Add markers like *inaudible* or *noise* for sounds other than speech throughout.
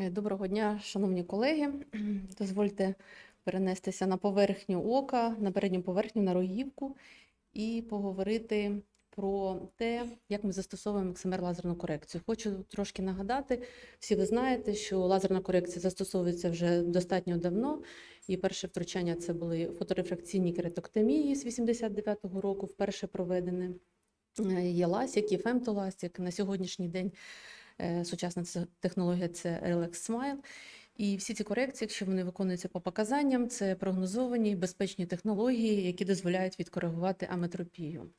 Е, Доброго дня, шановні колеги. *clears throat* Дозвольте перенестися на поверхню ока, на передню поверхню, на рогівку і поговорити про те, як ми застосовуємо XMR лазерну корекцію. Хочу трошки нагадати, всі ви знаєте, що лазерна корекція застосовується вже достатньо давно. І перше втручання це були фоторефракційні кератоктомії з 89-го року, вперше проведені. Е, Є ласік, є фемтоласік. На сьогоднішній день Сучасна технологія це Relax Smile. І всі ці корекції, якщо вони виконуються по показанням, це прогнозовані безпечні технології, які дозволяють відкоригувати аметропію.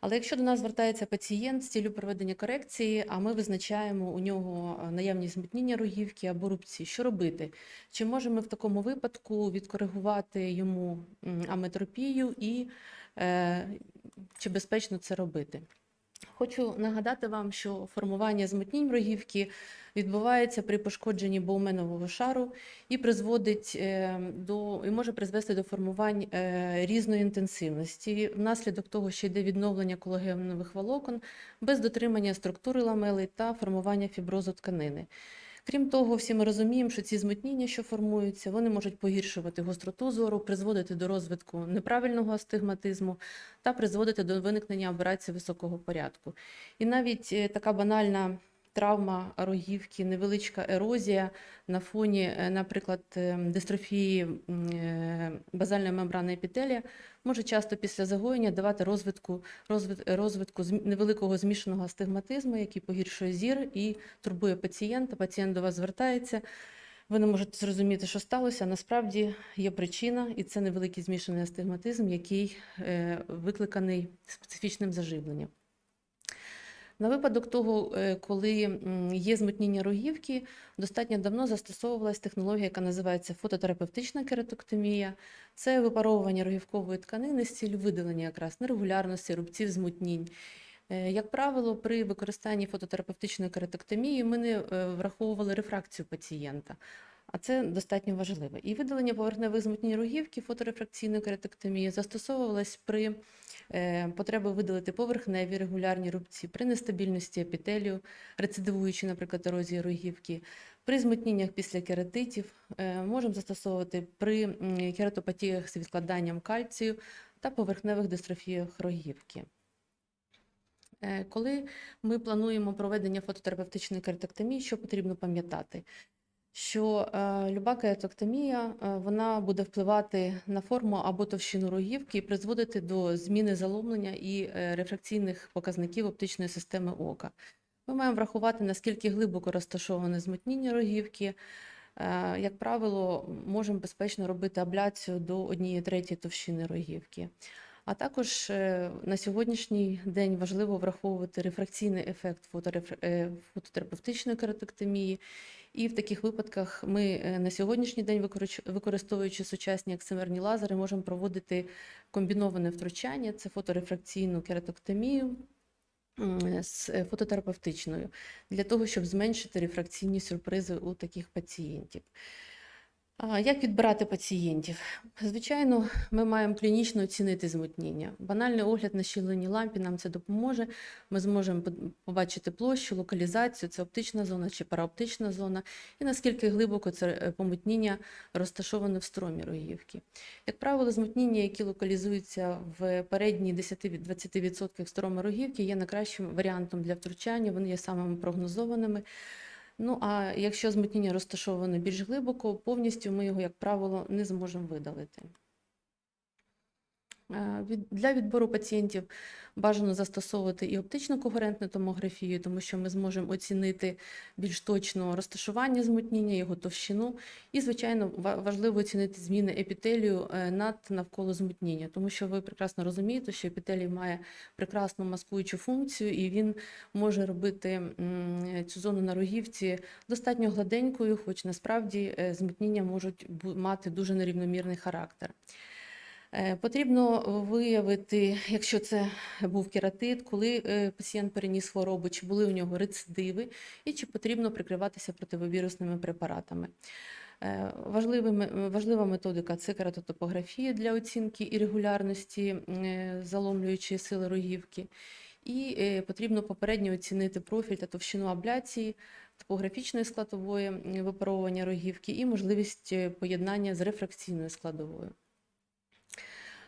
Але якщо до нас звертається пацієнт з цілею проведення корекції, а ми визначаємо у нього е, наявність змутнення рогівки або рубці, що робити? Чи можемо в такому випадку відкоригувати йому аметропію і е, чи безпечно це робити? Хочу нагадати вам, що формування змутнінь рогівки відбувається при пошкодженні боуменового шару і призводить е, до і може призвести до формувань е, різної інтенсивності. Внаслідок того, що йде відновлення колагенових волокон без дотримання структури ламели та формування фіброзу тканини. Крім того, всі ми розуміємо, що ці змутніння, що формуються, вони можуть погіршувати гостроту зору, призводити до розвитку неправильного астигматизму та призводити до виникнення операції високого порядку. І навіть е, така банальна травма рогівки, невеличка ерозія на фоні, е, наприклад, е, дистрофії е, базальної мембрани епітелія може часто після загоєння давати розвитку, розвит, розвитку невеликого змішаного астигматизму, який погіршує зір і турбує пацієнта. Пацієнт до вас звертається. Ви не можете зрозуміти, що сталося. Насправді є причина, і це невеликий змішаний астигматизм, який е, викликаний специфічним заживленням. На випадок того, е, коли є змутніння рогівки, достатньо давно застосовувалась технологія, яка називається фототерапевтична кератоктомія. Це випаровування рогівкової тканини з ціллю видалення якраз нерегулярності, рубців, змутнінь. Е, Як правило, при використанні фототерапевтичної кератоктомії ми не е, враховували рефракцію пацієнта. А це достатньо важливо. І видалення поверхневих змутнень рогівки фоторефракційної кератоктомії застосовувалось при е, потребі видалити поверхневі регулярні рубці, при нестабільності епітелію, рецидивуючи, наприклад, ерозії рогівки, при змутніннях після кератитів, е, можемо застосовувати при кератопатіях з відкладанням кальцію та поверхневих дистрофіях рогівки. Е, Коли ми плануємо проведення фототерапевтичної кератоктомії, що потрібно пам'ятати? Що е, люба кератоктомія е, вона буде впливати на форму або товщину рогівки і призводити до зміни заломлення і е, рефракційних показників оптичної системи ока. Ми маємо врахувати, наскільки глибоко розташоване змутніння рогівки. Як правило, можемо безпечно робити абляцію до 1 третьої товщини рогівки. А також е, на сьогоднішній день важливо враховувати рефракційний ефект е, фототерапевтичної кератоктомії. І в таких випадках ми е, на сьогоднішній день, використовуючи сучасні аксимерні лазери, можемо проводити комбіноване втручання, це фоторефракційну кератоктомію з фототерапевтичною, для того, щоб зменшити рефракційні сюрпризи у таких пацієнтів. Як відбирати пацієнтів? Звичайно, ми маємо клінічно оцінити змутніння. Банальний огляд на щіленій лампі нам це допоможе. Ми зможемо побачити площу, локалізацію, це оптична зона чи параоптична зона, і наскільки глибоко це е, помутніння розташоване в стромі рогівки. Як правило, змутніння, які локалізуються в передній 10-20% строми рогівки, є найкращим варіантом для втручання, вони є самими прогнозованими. Ну а якщо змутнення розташоване більш глибоко, повністю ми його, як правило, не зможемо видалити. Е, Для відбору пацієнтів бажано застосовувати і оптично когерентну томографію, тому що ми зможемо оцінити більш точно розташування змутніння, його товщину. І, звичайно, важливо оцінити зміни епітелію е, над навколо змутніння, тому що ви прекрасно розумієте, що епітелій має прекрасну маскуючу функцію, і він може робити цю зону на рогівці достатньо гладенькою, хоч насправді е, змутніння можуть мати дуже нерівномірний характер. Е, Потрібно виявити, якщо це був кератит, коли е, пацієнт переніс хворобу, чи були у нього рецидиви, і чи потрібно прикриватися противовірусними препаратами. Е, Важлива методика це кератотопографія для оцінки і регулярності заломлюючої сили рогівки. І потрібно попередньо оцінити профіль та товщину абляції топографічної складової випаровування рогівки і можливість поєднання з рефракційною складовою.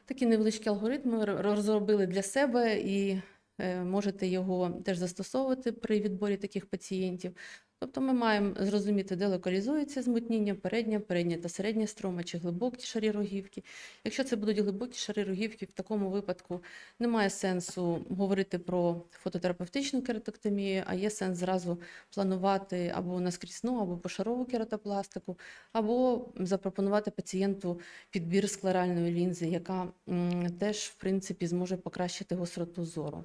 Такі невеличкі алгоритми розробили для себе і е, можете його теж застосовувати при відборі таких пацієнтів. Тобто ми маємо зрозуміти, де локалізується змутніння, передня, передня та середня строма чи глибокі шарі рогівки. Якщо це будуть глибокі шари рогівки, в такому випадку немає сенсу говорити про фототерапевтичну кератоктомію, а є сенс зразу планувати або наскрізну, або пошарову кератопластику, або запропонувати пацієнту підбір склеральної лінзи, яка теж в принципі зможе покращити гостроту зору.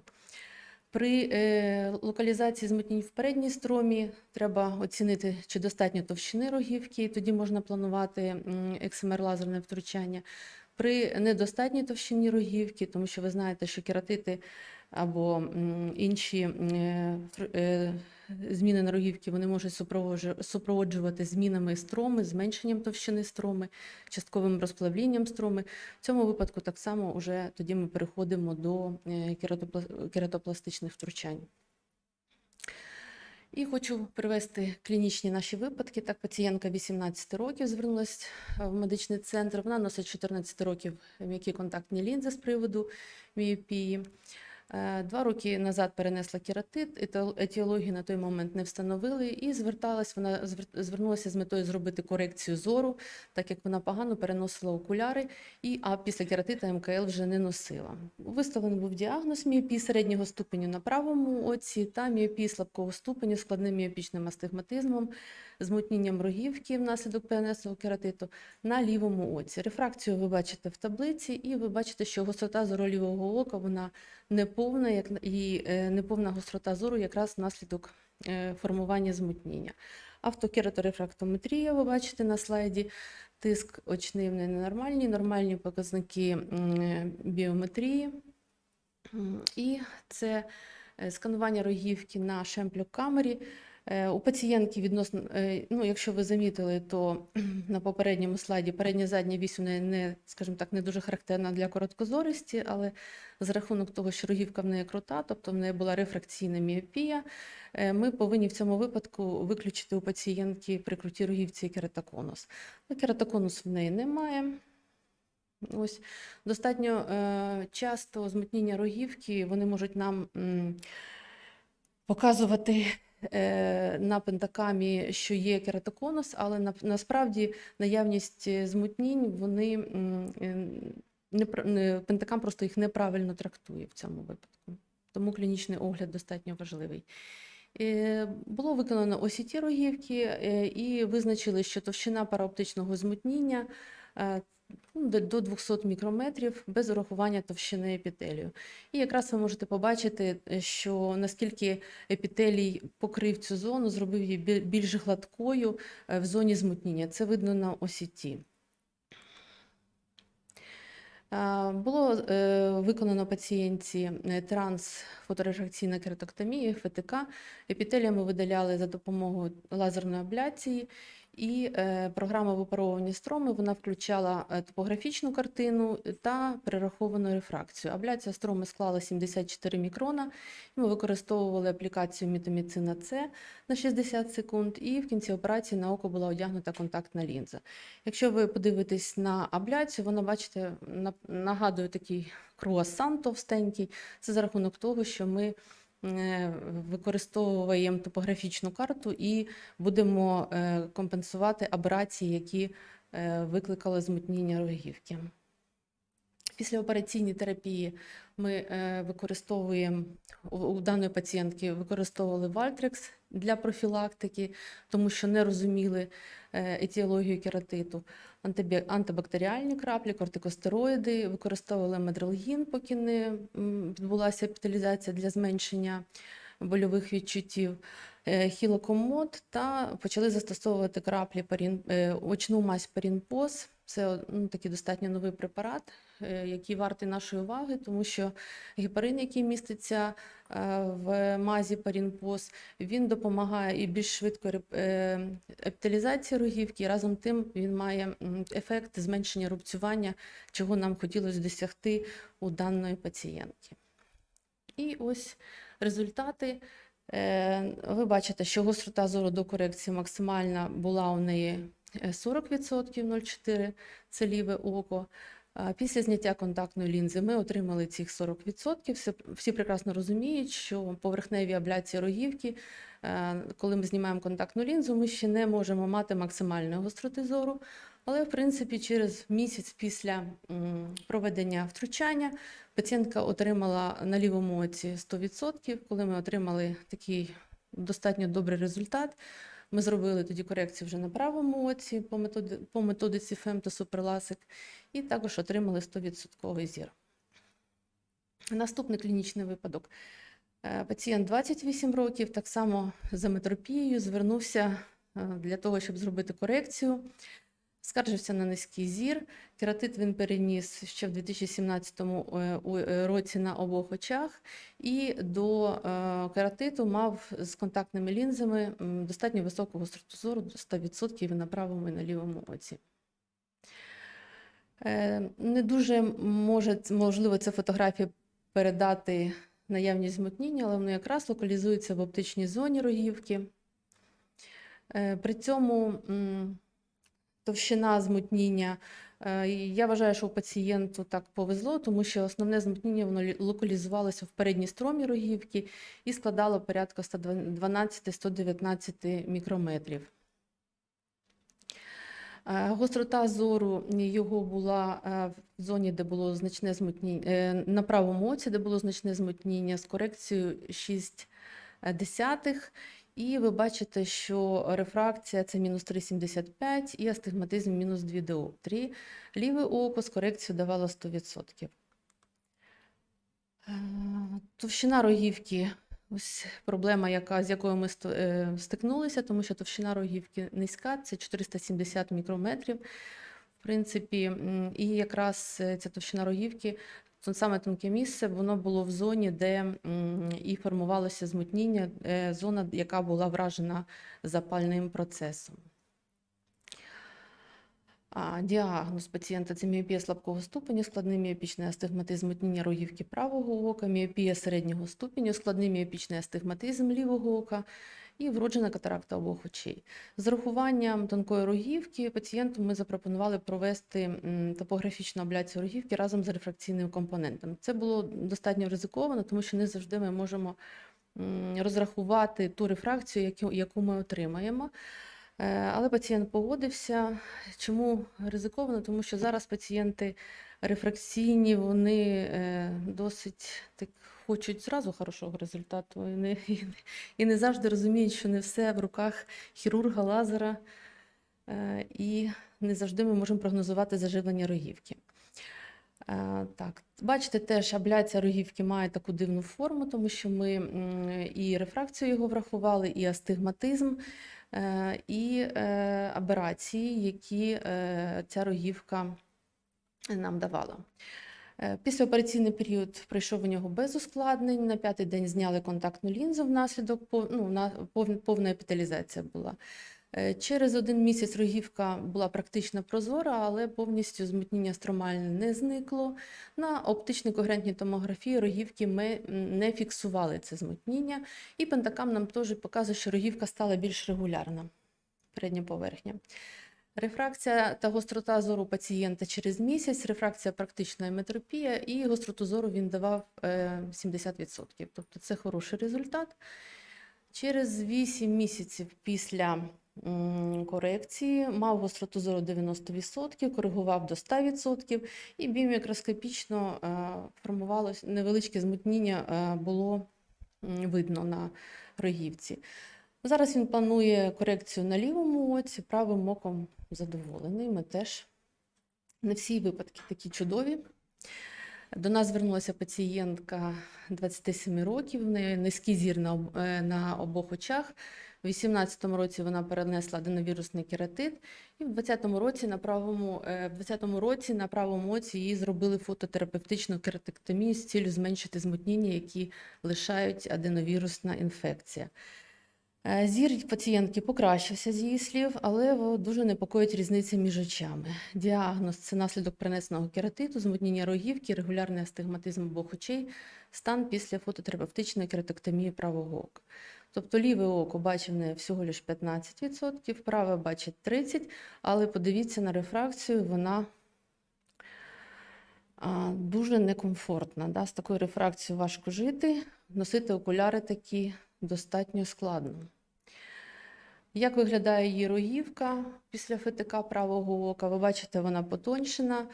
При е, локалізації змутнень в передній стромі треба оцінити, чи достатньо товщини рогівки, тоді можна планувати XMR-лазерне втручання. При недостатній товщині рогівки, тому що ви знаєте, що кератити або інші е, е, зміни на рогівці вони можуть супроводжувати змінами строми, зменшенням товщини строми, частковим розплавлінням строми. В цьому випадку так само вже тоді ми переходимо до е, кератопла- кератопластичних втручань. І хочу привести клінічні наші випадки. Так, пацієнтка 18 років звернулася в медичний центр. Вона носить 14 років м'які контактні лінзи з приводу міопії. Е, Два роки назад перенесла кератит, етіологію на той момент не встановили, і зверталась вона звернулася з метою зробити корекцію зору, так як вона погано переносила окуляри, і а після кератита МКЛ вже не носила. Виставлений був діагноз міопії середнього ступеню на правому оці та міопії слабкого ступеню складним міопічним астигматизмом, змутненням рогівки внаслідок перенесеного кератиту на лівому оці. Рефракцію ви бачите в таблиці, і ви бачите, що гострота зору лівого ока вона неповна, як і е, неповна гострота зору якраз внаслідок е, формування змутніння. Автокераторефрактометрія, ви бачите на слайді, тиск очний в неї ненормальний, нормальні показники біометрії. І це е, сканування рогівки на шемплю-камері. Е, У пацієнтки відносно, е, ну, якщо ви замітили, то *clears throat* на попередньому слайді передня задня вісь у неї не, скажімо так, не дуже характерна для короткозорості, але за рахунок того, що рогівка в неї крута, тобто в неї була рефракційна міопія, е, ми повинні в цьому випадку виключити у пацієнтки при крутій рогівці кератоконус. Ну, Кератоконус в неї немає. Ось достатньо е, часто змутніння рогівки вони можуть нам м, показувати е, на пентакамі, що є кератоконус, але на, насправді наявність е, змутнінь вони е, не, пентакам просто їх неправильно трактує в цьому випадку. Тому клінічний огляд достатньо важливий. Е, Було виконано OCT рогівки е, і визначили, що товщина параоптичного змутніння е, до 200 мікрометрів без урахування товщини епітелію. І якраз ви можете побачити, е, що наскільки епітелій покрив цю зону, зробив її більш гладкою е, в зоні змутніння. Це видно на. А, Було е, виконано пацієнтці трансфоторефракційна кератоктомія, ФТК. Епітелія ми видаляли за допомогою лазерної абляції. І е, програма випаровування строми вона включала е, топографічну картину та перераховану рефракцію. Абляція строми склала 74 мікрона. Ми використовували аплікацію мітоміцина С на 60 секунд, і в кінці операції на око була одягнута контактна лінза. Якщо ви подивитесь на абляцію, вона, бачите, на- нагадує такий круасан товстенький. Це за рахунок того, що ми е, використовуємо топографічну карту і будемо е, компенсувати аберації, які е, викликали змутніння рогівки. Після операційній терапії ми е, використовуємо у, даної пацієнтки використовували Вальтрекс для профілактики, тому що не розуміли е, етіологію кератиту, антибактеріальні краплі, кортикостероїди, використовували медрелгін, поки не відбулася епіталізація для зменшення больових відчуттів, е, хілокомод та почали застосовувати краплі парін, е, очну мазь парінпоз. Це ну, такий достатньо новий препарат, е, який вартий нашої уваги, тому що гепарин, який міститься в мазі парінпоз, він допомагає і більш швидко е, епіталізації рогівки, разом тим він має ефект зменшення рубцювання, чого нам хотілося досягти у даної пацієнтки. І ось результати Е, Ви бачите, що гострота зору до корекції максимальна була у неї е, 40%, 0,4 це ліве око. Після зняття контактної лінзи ми отримали цих 40%. Всі, всі прекрасно розуміють, що поверхневі абляції рогівки, е, коли ми знімаємо контактну лінзу, ми ще не можемо мати максимальної гостроти зору. Але, в принципі, через місяць після проведення втручання пацієнтка отримала на лівому оці 100%. Коли ми отримали такий достатньо добрий результат, ми зробили тоді корекцію вже на правому оці по, методи, по методиці ФЕМ Суперласик, і також отримали 100% зір. Наступний клінічний випадок. Е, Пацієнт 28 років, так само з аметропією, звернувся е, для того, щоб зробити корекцію. Скаржився на низький зір. Кератит він переніс ще в 2017 е, е, році на обох очах, і до е, кератиту мав з контактними лінзами достатньо високу гостроту зору, до 100% і на правому і на лівому оці. Не дуже може, можливо ця фотографія передати наявність змутніння, але воно якраз локалізується в оптичній зоні рогівки. При цьому товщина змутніння. е, Я вважаю, що пацієнту так повезло, тому що основне змутніння воно локалізувалося в передній стромі рогівки і складало порядка 112-119 мікрометрів. Е, Гострота зору його була е, в зоні, де було значне змутніння, на правому оці, де було значне змутніння з корекцією 6 десятих. І ви бачите, що рефракція це мінус 3,75 і астигматизм мінус 2 діоптрії. Ліве око з корекцією давало 100%. Е, Товщина рогівки ось проблема, яка, з якою ми е, стикнулися, тому що товщина рогівки низька, це 470 мікрометрів. В принципі, і якраз е, ця товщина рогівки, то саме тонке місце, воно було в зоні, де і формувалося змутніння, е, зона, яка була вражена запальним процесом. Діагноз пацієнта це міопія слабкого ступеню, складний міопічний астигматизм змутнення рогівки правого ока, міопія середнього ступеню, складний міопічний астигматизм лівого ока і вроджена катаракта обох очей. З урахуванням тонкої рогівки пацієнту ми запропонували провести топографічну абляцію рогівки разом з рефракційним компонентом. Це було достатньо ризиковано, тому що не завжди ми можемо розрахувати ту рефракцію, яку, яку ми отримаємо. Е, Але пацієнт погодився. Чому ризиковано? Тому що зараз пацієнти рефракційні, вони е, досить так хочуть зразу хорошого результату і не, *laughs* і, і не завжди розуміють, що не все в руках хірурга, лазера, е, і не завжди ми можемо прогнозувати заживлення рогівки. Е, Так, бачите, теж абляція рогівки має таку дивну форму, тому що ми і рефракцію його врахували, і астигматизм, е, і аберації, які ця рогівка нам давала. Е, Післяопераційний період пройшов у нього без ускладнень. На п'ятий день зняли контактну лінзу внаслідок ну, повна епіталізація була. Е, Через один місяць рогівка була практично прозора, але повністю змутніння стромальне не зникло. На оптичній когерентній томографії рогівки ми не фіксували це змутніння, і пентакам нам теж показує, що рогівка стала більш регулярна, передня поверхня. Рефракція та гострота зору пацієнта через місяць, рефракція практична еметропія, і гостроту зору він давав е, 70%. Тобто це хороший результат. Через 8 місяців після корекції мав гостроту зору 90%, коригував до 100% і біомікроскопічно е, формувалось невеличке змутніння е, було видно на рогівці. Зараз він планує корекцію на лівому оці, правим оком задоволений. Ми теж не всі випадки такі чудові. До нас звернулася пацієнтка 27 років, в неї низький зір на, е, на обох очах. У 2018 році вона перенесла аденовірусний кератит, і в 2020 році на правому, е, в 2020 році на правому оці їй зробили фототерапевтичну кератектомію з цілею зменшити змутніння, які лишають аденовірусна інфекція. Е, Зір пацієнтки покращився з її слів, але дуже непокоїть різниця між очами. Діагноз це наслідок перенесеного кератиту, змутнення рогівки, регулярний астигматизм обох очей, стан після фототерапевтичної кератоктомії правого ока. Тобто ліве око бачив не всього лише 15%, праве бачить 30%, але подивіться на рефракцію, вона дуже некомфортна. Да? З такою рефракцією важко жити, носити окуляри такі достатньо складно. Як виглядає її рогівка після ФТК правого ока? Ви бачите, вона потоньшена,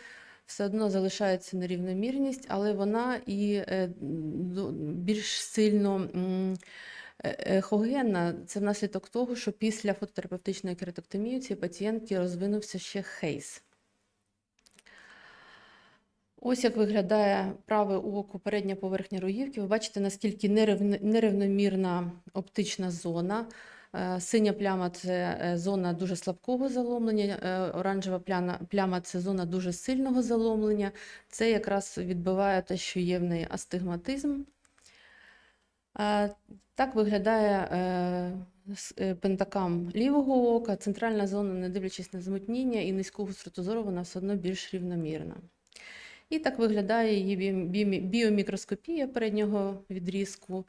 все одно залишається нерівномірність, але вона і е, більш сильно е, ехогенна. Це внаслідок того, що після фототерапевтичної кератоктомії цієї пацієнтки розвинувся ще хейс. Ось як виглядає праве око, передня поверхня рогівки. Ви бачите, наскільки нерівномірна оптична зона. Е, Синя пляма це е, зона дуже слабкого заломлення, е, оранжева пляма це зона дуже сильного заломлення. Це якраз відбиває те, що є в неї астигматизм. Так виглядає пентакам лівого ока. Центральна зона, не дивлячись на змутніння і низьку гостроту зору, вона все одно більш рівномірна. І так виглядає її біомікроскопія переднього відрізку.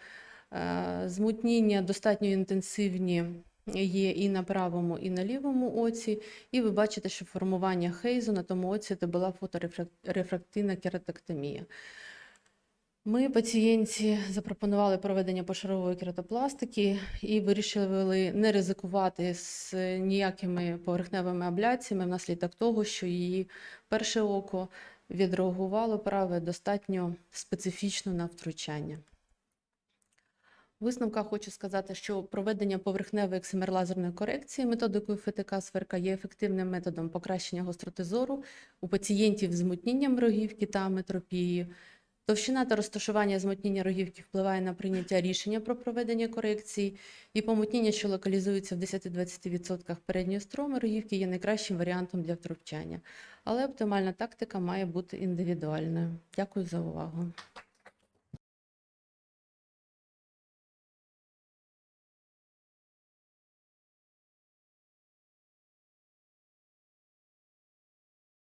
Е, Змутніння достатньо інтенсивні є і на правому, і на лівому оці. І ви бачите, що формування хейзу на тому оці це була фоторефрактивна кератоктомія. Ми пацієнтці запропонували проведення пошарової кератопластики і вирішили не ризикувати з ніякими поверхневими абляціями внаслідок того, що її перше око відреагувало праве достатньо специфічно на втручання. У висновках хочу сказати, що проведення поверхневої XMR-лазерної корекції методикою ФТК сверка є ефективним методом покращення гостроти зору у пацієнтів з мутнінням рогівки та аметропією. Товщина та розташування змутніння рогівки впливає на прийняття рішення про проведення корекції, і помутніння, що локалізується в 10-20% передньої строми рогівки, є найкращим варіантом для втручання. Але оптимальна тактика має бути індивідуальною. Дякую за увагу.